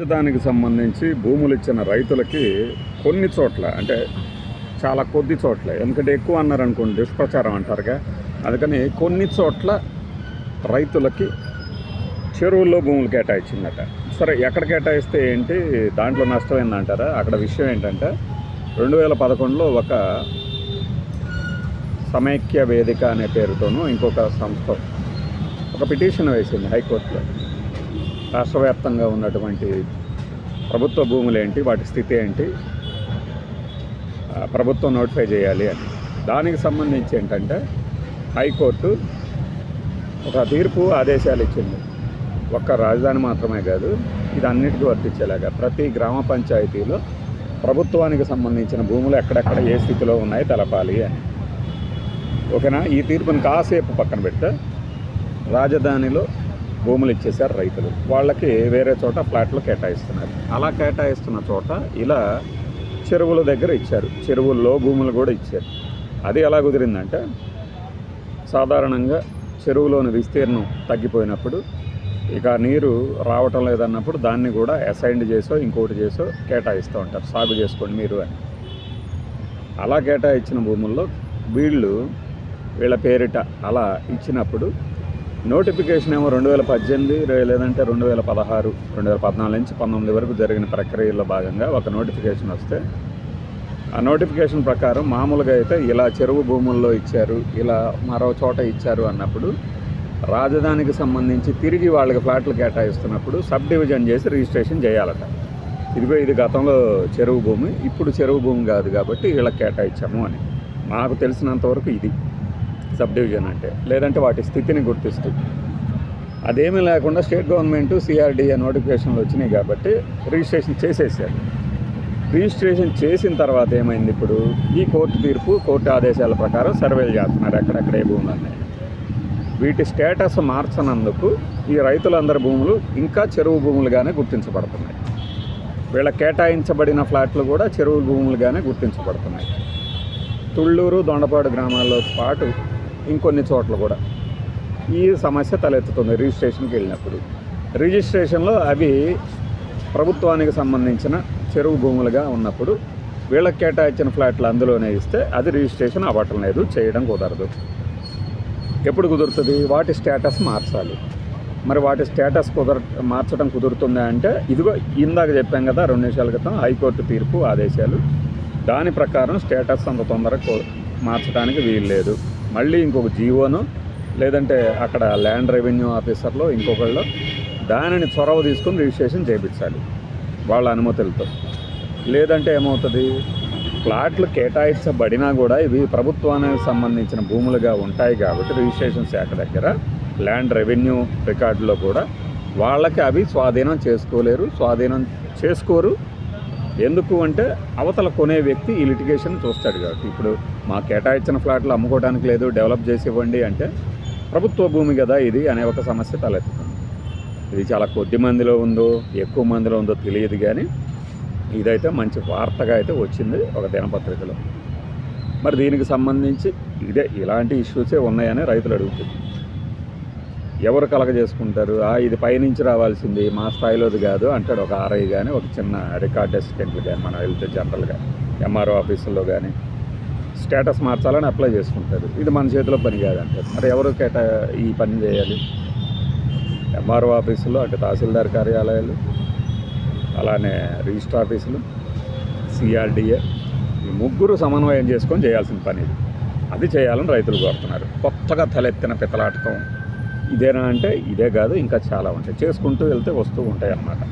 రాజధానికి సంబంధించి భూములు ఇచ్చిన రైతులకి కొన్ని చోట్ల అంటే చాలా కొద్ది చోట్ల ఎందుకంటే ఎక్కువ అన్నారు అనుకోండి దుష్ప్రచారం అంటారుగా. అందుకని కొన్ని చోట్ల రైతులకి చెరువుల్లో భూములు కేటాయించిందట. సరే ఎక్కడ కేటాయిస్తే ఏంటి? దాంట్లో నష్టం ఏందంటారా అక్కడ విషయం ఏంటంటే రెండు వేల పదకొండులో ఒక సమైక్య వేదిక అనే పేరుతోనూ ఇంకొక సంస్థ ఒక పిటిషన్ వేసింది హైకోర్టులో. రాష్ట్రవ్యాప్తంగా ఉన్నటువంటి ప్రభుత్వ భూములు ఏంటి వాటి స్థితి ఏంటి ప్రభుత్వం నోటిఫై చేయాలి అని. దానికి సంబంధించి ఏంటంటే హైకోర్టు ఒక తీర్పు ఆదేశాలు ఇచ్చింది. ఒక్క రాజధాని మాత్రమే కాదు ఇది అన్నిటికీ వర్తించేలాగా. ప్రతి గ్రామ పంచాయతీలో ప్రభుత్వానికి సంబంధించిన భూములు ఎక్కడెక్కడ ఏ స్థితిలో ఉన్నాయి తెలపాలి అని. ఓకేనా? ఈ తీర్పుని కాసేపు పక్కన పెడితే రాజధానిలో భూములు ఇచ్చేశారు రైతులు. వాళ్ళకి వేరే చోట ఫ్లాట్లు కేటాయిస్తున్నారు. అలా కేటాయిస్తున్న చోట ఇలా చెరువుల దగ్గర ఇచ్చారు. చెరువుల్లో భూములు కూడా ఇచ్చారు. అది ఎలా కుదిరిందంటే సాధారణంగా చెరువులోని విస్తీర్ణం తగ్గిపోయినప్పుడు ఇక నీరు రావటం లేదన్నప్పుడు దాన్ని కూడా అసైన్డ్ చేసో ఇంకోటి చేసో కేటాయిస్తూ ఉంటారు. సాగు చేసుకోండి మీరు అని. అలా కేటాయించిన భూముల్లో వీళ్ళు వీళ్ళ పేరిట అలా ఇచ్చినప్పుడు నోటిఫికేషన్ ఏమో రెండు వేల పద్దెనిమిది లేదంటే రెండు వేల పదహారు రెండు వేల పద్నాలుగు నుంచి పంతొమ్మిది వరకు జరిగిన ప్రక్రియలో భాగంగా ఒక నోటిఫికేషన్ వస్తే ఆ నోటిఫికేషన్ ప్రకారం మామూలుగా అయితే ఇలా చెరువు భూముల్లో ఇచ్చారు ఇలా మరో చోట ఇచ్చారు అన్నప్పుడు రాజధానికి సంబంధించి తిరిగి వాళ్ళకి ఫ్లాట్లు కేటాయిస్తున్నప్పుడు సబ్ డివిజన్ చేసి రిజిస్ట్రేషన్ చేయాలట. ఇదిగో ఇది గతంలో చెరువు భూమి ఇప్పుడు చెరువు భూమి కాదు కాబట్టి వీళ్ళకి కేటాయించాము అని. నాకు తెలిసినంతవరకు ఇది. సబ్ డివిజన్ అంటే లేదంటే వాటి స్థితిని గుర్తిస్తూ. అదేమీ లేకుండా స్టేట్ గవర్నమెంట్ సిఆర్డిఏ నోటిఫికేషన్లు వచ్చినాయి కాబట్టి రిజిస్ట్రేషన్ చేసేసారు. రిజిస్ట్రేషన్ చేసిన తర్వాత ఏమైంది ఇప్పుడు? ఈ కోర్టు తీర్పు కోర్టు ఆదేశాల ప్రకారం సర్వేలు చేస్తున్నారు ఎక్కడెక్కడ ఏ భూములు అన్నాయి వీటి స్టేటస్ మార్చనందుకు ఈ రైతులందరి భూములు ఇంకా చెరువు భూములుగానే గుర్తించబడుతున్నాయి. వీళ్ళ కేటాయించబడిన ఫ్లాట్లు కూడా చెరువు భూములుగానే గుర్తించబడుతున్నాయి. తుళ్ళూరు దొండపాడు గ్రామాల్లో పాటు ఇంకొన్ని చోట్ల కూడా ఈ సమస్య తలెత్తుతుంది రిజిస్ట్రేషన్కి వెళ్ళినప్పుడు. రిజిస్ట్రేషన్లో అవి ప్రభుత్వానికి సంబంధించిన చెరువు భూములుగా ఉన్నప్పుడు వీళ్ళకి కేటాయించిన ఫ్లాట్లు అందులోనే ఇస్తే అది రిజిస్ట్రేషన్ అవ్వటం లేదు చేయడం కుదరదు. ఎప్పుడు కుదురుతుంది? వాటి స్టేటస్ మార్చాలి. మరి వాటి స్టేటస్ కుదర మార్చడం కుదురుతుందా అంటే ఇదిగో ఇందాక చెప్పాం కదా రెండు నిమిషాల క్రితం హైకోర్టు తీర్పు ఆదేశాలు. దాని ప్రకారం స్టేటస్ అంత తొందరగా మార్చడానికి వీలు లేదు మళ్ళీ ఇంకొక జీవోను లేదంటే అక్కడ ల్యాండ్ రెవెన్యూ ఆఫీసర్లో ఇంకొకళ్ళు దానిని చొరవ తీసుకుని రిజిస్ట్రేషన్ చేయించాలి వాళ్ళ అనుమతులతో. లేదంటే ఏమవుతుంది? ప్లాట్లు కేటాయించబడినా కూడా ఇవి ప్రభుత్వానికి సంబంధించిన భూములుగా ఉంటాయి కాబట్టి రిజిస్ట్రేషన్ శాఖ దగ్గర ల్యాండ్ రెవెన్యూ రికార్డులో కూడా వాళ్ళకి అవి స్వాధీనం చేసుకోలేరు స్వాధీనం చేసుకోరు. ఎందుకు అంటే అవతల కొనే వ్యక్తి ఈ లిటిగేషన్ చూస్తాడు కాబట్టి. ఇప్పుడు మా కేటాయించిన ఫ్లాట్లు అమ్ముకోవడానికి లేదు డెవలప్ చేసి ఇవ్వండి అంటే ప్రభుత్వ భూమి కదా ఇది అనే ఒక సమస్య తలెత్తుతుంది. ఇది చాలా కొద్ది మందిలో ఉందో ఎక్కువ మందిలో ఉందో తెలియదు కానీ ఇదైతే మంచి వార్తగా అయితే వచ్చింది ఒక దినపత్రికలో. మరి దీనికి సంబంధించి ఇదే ఇలాంటి ఇష్యూసే ఉన్నాయని రైతులు అడుగుతుంది ఎవరు కలగజేసుకుంటారు? ఇది పైనుంచి రావాల్సింది మా స్థాయిలోది కాదు అంటాడు ఒక ఆర్ఐ కానీ ఒక చిన్న రికార్డ్ అసిస్టెంట్లు కానీ మనం వెళ్తే జనరల్గా ఎంఆర్ఓ ఆఫీసుల్లో కానీ స్టేటస్ మార్చాలని అప్లై చేసుకుంటారు. ఇది మన చేతిలో పని కాదంటారు. మరి ఎవరు కేటా ఈ పని చేయాలి? ఎంఆర్ఓ ఆఫీసులో అంటే తహసీల్దార్ కార్యాలయాలు అలానే రిజిస్టర్ ఆఫీసులు సిఆర్డిఏ ఈ ముగ్గురు సమన్వయం చేసుకొని చేయాల్సిన పని ఇది. అది చేయాలని రైతులు కోరుతున్నారు. కొత్తగా తలెత్తిన పితలాటకం ఇదేనా అంటే ఇదే కాదు ఇంకా చాలా ఉంటాయి. చేసుకుంటూ వెళ్తే వస్తూ ఉంటాయి అన్నమాట